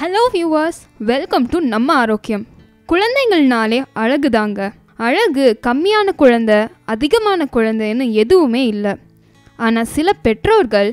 Hello viewers welcome to நம்ம ஆரோக்கியம் குழந்தைங்கள்னாலே அழகு தாங்க அழகு கம்மியான குழந்தை அதிகமான குழந்தைன்னு எதுவுமே இல்லை. ஆனால் சில பெற்றோர்கள்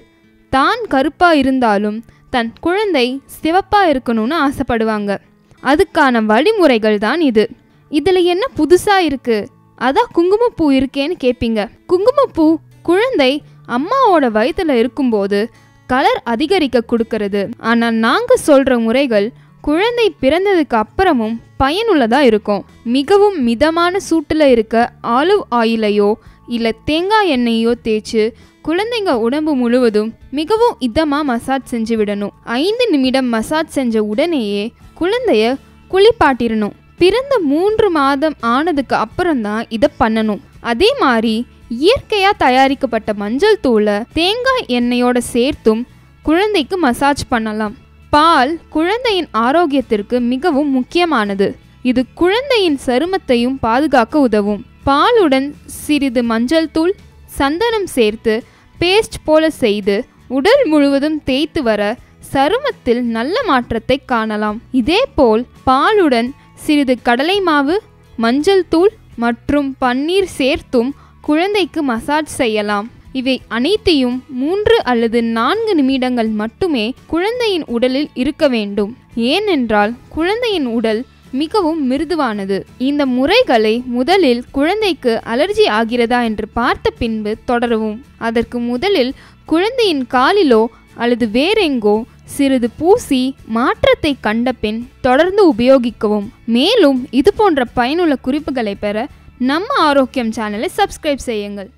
தான் கருப்பாக இருந்தாலும் தன் குழந்தை சிவப்பாக இருக்கணும்னு ஆசைப்படுவாங்க. அதுக்கான வழிமுறைகள் தான் இது. இதில் என்ன புதுசாக இருக்குது அதான் குங்குமப்பூ இருக்கேன்னு கேட்பீங்க குங்குமப்பூ குழந்தை அம்மாவோட வயதில் இருக்கும்போது கலர் அதிகரிக்க கொடுக்கறது. ஆனால் நாங்கள் சொல்கிற முறைகள் குழந்தை பிறந்ததுக்கு அப்புறமும் பயனுள்ளதாக இருக்கும். மிகவும் மிதமான சூட்டில் இருக்க ஆலிவ் ஆயிலையோ இல்லை தேங்காய் எண்ணெயோ தேய்ச்சி குழந்தைங்க உடம்பு முழுவதும் மிகவும் இதமாக மசாஜ் செஞ்சு விடணும். ஐந்து நிமிடம் மசாஜ் செஞ்ச உடனேயே குழந்தைய குளிப்பாட்டிடணும். பிறந்த மூன்று மாதம் ஆனதுக்கு அப்புறம்தான் இதை பண்ணணும். அதே மாதிரி இயற்கையா தயாரிக்கப்பட்ட மஞ்சள் தூளை தேங்காய் எண்ணெயோட சேர்த்தும் குழந்தைக்கு மசாஜ் பண்ணலாம். பால் குழந்தையின் ஆரோக்கியத்திற்கு மிகவும் முக்கியமானது. இது குழந்தையின் சருமத்தையும் பாதுகாக்க உதவும். பாலுடன் சிறிது மஞ்சள் தூள் சந்தனம் சேர்த்து பேஸ்ட் போல செய்து உடல் முழுவதும் தேய்த்து வர சருமத்தில் நல்ல மாற்றத்தை காணலாம். இதேபோல் பாலுடன் சிறிது கடலை மாவு மஞ்சள் தூள் மற்றும் பன்னீர் சேர்த்தும் குழந்தைக்கு மசாஜ் செய்யலாம். இவை அனைத்தையும் மூன்று அல்லது நான்கு நிமிடங்கள் மட்டுமே குழந்தையின் உடலில் இருக்க வேண்டும். ஏனென்றால் குழந்தையின் உடல் மிகவும் மிருதுவானது. இந்த முறைகளை முதலில் குழந்தைக்கு அலர்ஜி ஆகிறதா என்று பார்த்த பின்பு தொடரவும். அதற்கு முதலில் குழந்தையின் காலிலோ அல்லது வேறெங்கோ சிறிது பூசி மாற்றத்தை கண்ட பின் தொடர்ந்து உபயோகிக்கவும். மேலும் இது போன்ற பயனுள்ள குறிப்புகளை பெற நம்ம ஆரோக்கியம் சேனலை சப்ஸ்கிரைப் செய்யுங்கள்.